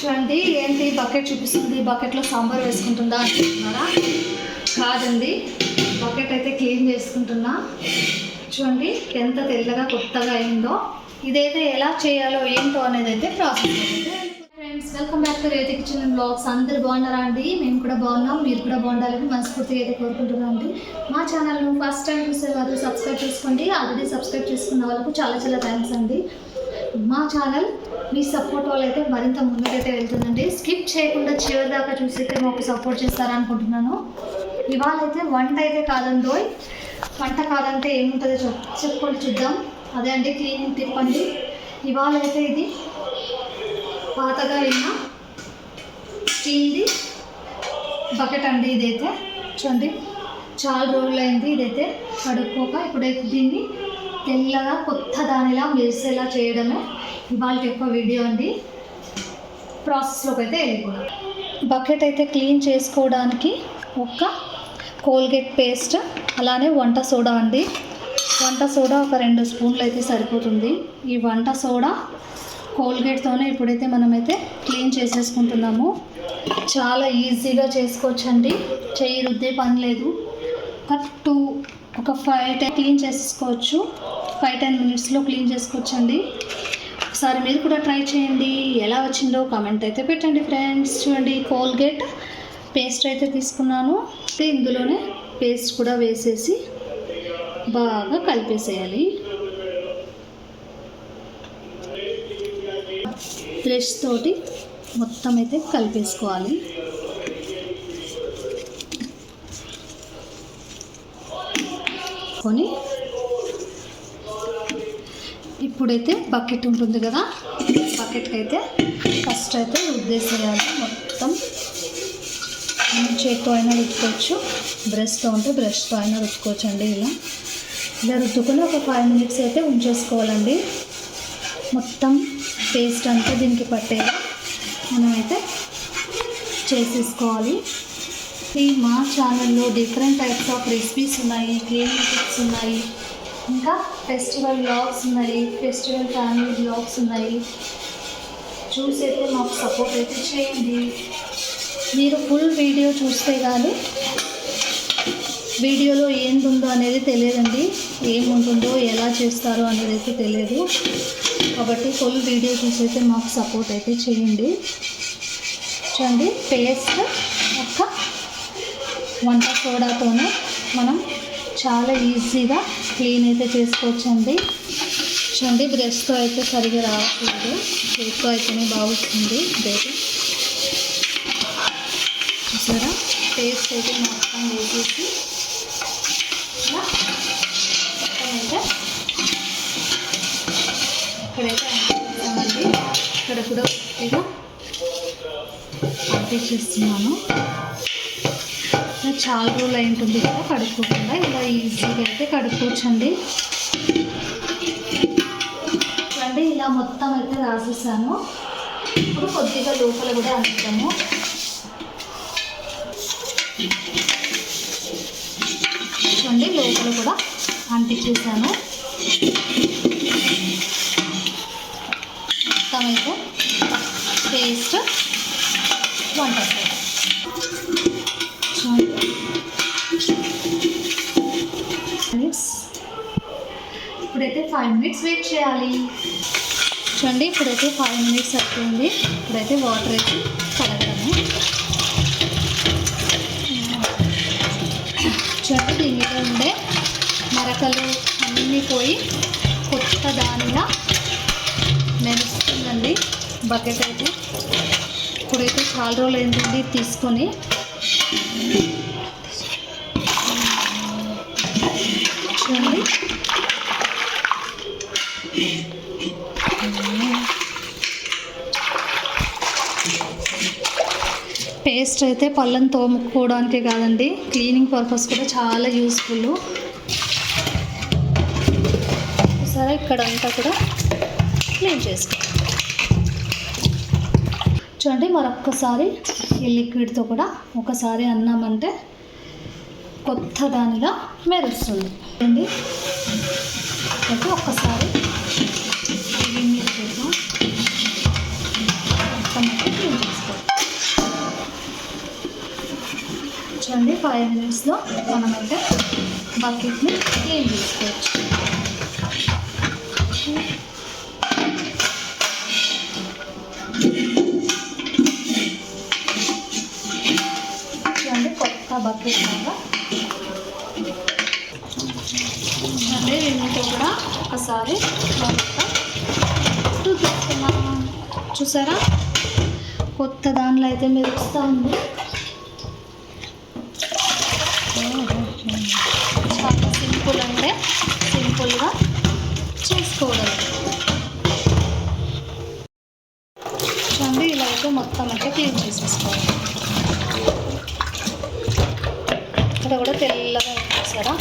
చూడండి ఏంటి బకెట్ చూపిస్తుంది? బకెట్లో సాంబార్ వేసుకుంటుందా అనుకుంటున్నారా కాదండి. బకెట్ అయితే క్లీన్ చేసుకుంటున్నా. చూడండి ఎంత తెల్లగా కొత్తగా అయిందో. ఇదైతే ఎలా చేయాలో ఏంటో అనేది అయితే process friends welcome back to Rethi kitchen vlogs అందరు బాగున్నారా అండి? మేము కూడా బాగున్నాం. మీరు కూడా బాగుండాలని మనస్ఫూర్తిగా అయితే కోరుకుంటున్నాం అండి. మా ఛానల్ను ఫస్ట్ టైం చూసే వారు సబ్స్క్రైబ్ చేసుకోండి. ఆల్రెడీ సబ్స్క్రైబ్ చేసుకున్న వాళ్ళకు చాలా చాలా థ్యాంక్స్ అండి. మా ఛానల్ మీ సపోర్ట్ వల్ల అయితే మరింత ముందుకైతే వెళ్తుందండి. స్కిప్ చేయకుండా చివరి దాకా చూసైతే మాకు సపోర్ట్ చేస్తారనుకుంటున్నాను ఇవాళ అయితే వంట అయితే కాదండోయ్ వంట కాదంటే ఏముంటుందో చెప్ చెప్పుకొని చూద్దాం. అదే అండి క్లీనింగ్ తిప్పండి. ఇవాళ అయితే ఇది పాతగా అయిన స్టీల్ది బకెట్ అండి ఇదైతే. చూడండి చాలా రోజులైంది ఇదైతే. కడుక్కోక ఇప్పుడైతే దీన్ని తెల్లగా కొత్త దానిలా మెరిసేలా చేయడమే ఇవాళ యొక్క వీడియో అండి. ప్రాసెస్లోకి అయితే వెళ్ళిపోయాం బకెట్ అయితే క్లీన్ చేసుకోవడానికి ఒక కోల్గేట్ పేస్ట్ అలానే వంట సోడా అండి. వంట సోడా ఒక రెండు స్పూన్లు అయితే సరిపోతుంది. ఈ వంట సోడా కోల్గేట్తోనే ఇప్పుడైతే మనమైతే క్లీన్ చేసేసుకుంటున్నాము. చాలా ఈజీగా చేసుకోవచ్చండి. చేయి రుద్దే పని లేదు. ఒక టూ ఒక ఫైవ్ టైం క్లీన్ చేసుకోవచ్చు ఫైవ్ టెన్ మినిట్స్లో క్లీన్ చేసుకోవచ్చండి ఒకసారి మీరు కూడా ట్రై చేయండి. ఎలా వచ్చిందో కామెంట్ అయితే పెట్టండి ఫ్రెండ్స్. చూడండి కోల్గేట్ పేస్ట్ అయితే తీసుకున్నాను. అయితే ఇందులోనే పేస్ట్ కూడా వేసేసి బాగా కలిపేసేయాలి. బ్రష్ తోటి మొత్తం అయితే కలిపేసుకోవాలి. కొని ఇప్పుడైతే బకెట్ ఉంటుంది కదా బకెట్కి అయితే ఫస్ట్ అయితే రుద్దేసేయాలి మొత్తం. చేతితో అయినా రుద్దుకోవచ్చు బ్రష్తో ఉంటే బ్రష్తో అయినా రుద్దుకోవచ్చు అండి ఇలా. ఇలా రుద్దుకొని ఒక ఫైవ్ మినిట్స్ అయితే ఉంచేసుకోవాలండి. మొత్తం పేస్ట్ అంతా దీనికి పట్టేలా మనమైతే చేసేసుకోవాలి. ఈ మా ఛానల్లో డిఫరెంట్ టైప్స్ ఆఫ్ రెసిపీస్ ఉన్నాయి క్లీన్ టిప్స్ ఉన్నాయి. ఇంకా ఫెస్టివల్ బ్లాగ్స్ ఉన్నాయి. ఫెస్టివల్ ఫ్యామిలీ బ్లాగ్స్ ఉన్నాయి. చూసి అయితే మాకు సపోర్ట్ అయితే చేయండి. మీరు ఫుల్ వీడియో చూస్తే కానీ వీడియోలో ఏందుందో అనేది తెలియదండి. ఏముంటుందో ఎలా చేస్తారో అనేది అయితే తెలియదు. కాబట్టి ఫుల్ వీడియో చూసి అయితే మాకు సపోర్ట్ అయితే చేయండి. చూడండి పేస్ట్ ఒక వంట సోడాతోనే మనం చాలా ఈజీగా క్లీన్ అయితే చేసుకోవచ్చండి. చూడండి బ్రష్తో అయితే సరిగా రావట్లేదు. చేతితో అయితేనే బాగుంటుంది బేబీ. చూసారా? పేస్ట్ అయితే మొత్తం వేసేసి ఇలా ఇక్కడైతే అంటించామండి ఇక్కడ కూడా పూర్తిగా అంటించేస్తున్నాను ఇలా చాలా రోజులు అయి ఉంటుంది కదా కడుక్కోకుండా. ఇలా ఈజీగా అయితే కడుక్కోవచ్చండి. అంటే ఇలా మొత్తం అయితే రాసేసాను. ఇప్పుడు కొద్దిగా లోపల కూడా అంటాము చూడండి లోపల కూడా అంటించేసాను. మొత్తం అయితే పేస్ట్ వంట ఫైవ్ మినిట్స్ వెయిట్ చేయాలి. చూడండి ఇప్పుడైతే ఫైవ్ మినిట్స్ అవుతుంది ఇప్పుడైతే వాటర్ అయితే కలగడము. చూడండి దీని మీద ఉండే మరకలు అన్నీ పోయి కొత్త దానిలా మెరుస్తుందండి. బకెట్ అయితే. ఇప్పుడైతే చాలా రోజులు ఏంటండి తీసుకొని. చూడండి పేస్ట్ అయితే పళ్ళను తోముకోవడానికే కాదండి. క్లీనింగ్ పర్పస్ కూడా చాలా యూస్ఫుల్. సరే ఇక్కడ అంతా కూడా క్లీన్ చేసుకో చూడండి మరొక్కసారి ఈ లిక్విడ్తో కూడా ఒకసారి అన్నామంటే కొత్త దానిగా మెరుస్తుంది. అండి అయితే ఒక్కసారి చూడండి ఫైవ్ మినిట్స్లో మనమైతే బకెట్ని క్లీన్ చేసుకోవచ్చు. చూడండి కొత్త బకెట్ లాగా. అంటే దీనికి కూడా ఒకసారి మొత్తం చూసారా? కొత్త దానిలో అయితే మెరుస్తూ ఉంది చాలా సింపుల్ అంటే సింపుల్గా చేసుకోవడం. చూడండి ఇలా అయితే మొత్తం అంటే క్లీన్ చేసేసుకోవాలి. ఇక్కడ కూడా తెల్లగా చూసారా?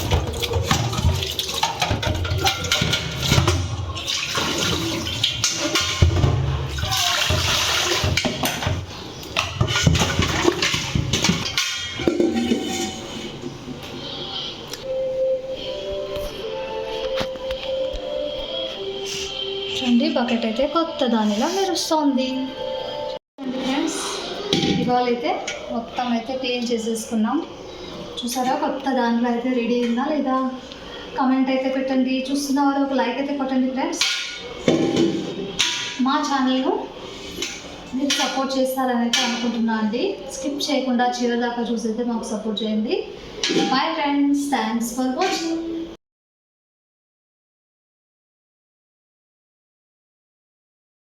బకెట్ అయితే కొత్త దానిలా మెరుస్తోంది. చూడండి ఫ్రెండ్స్ ఇవాళ అయితే మొత్తం అయితే క్లీన్ చేసేసుకున్నాం. చూసారా కొత్త దానిలో అయితే రెడీ ఉందా లేదా? కమెంట్ అయితే పెట్టండి. చూస్తున్న వారు ఒక లైక్ అయితే కొట్టండి ఫ్రెండ్స్ మా ఛానల్ను మీరు సపోర్ట్ చేస్తారని అయితే అనుకుంటున్నా అండి. స్కిప్ చేయకుండా చివరి దాకా చూసైతే మాకు సపోర్ట్ చేయండి. Bye friends thanks for watching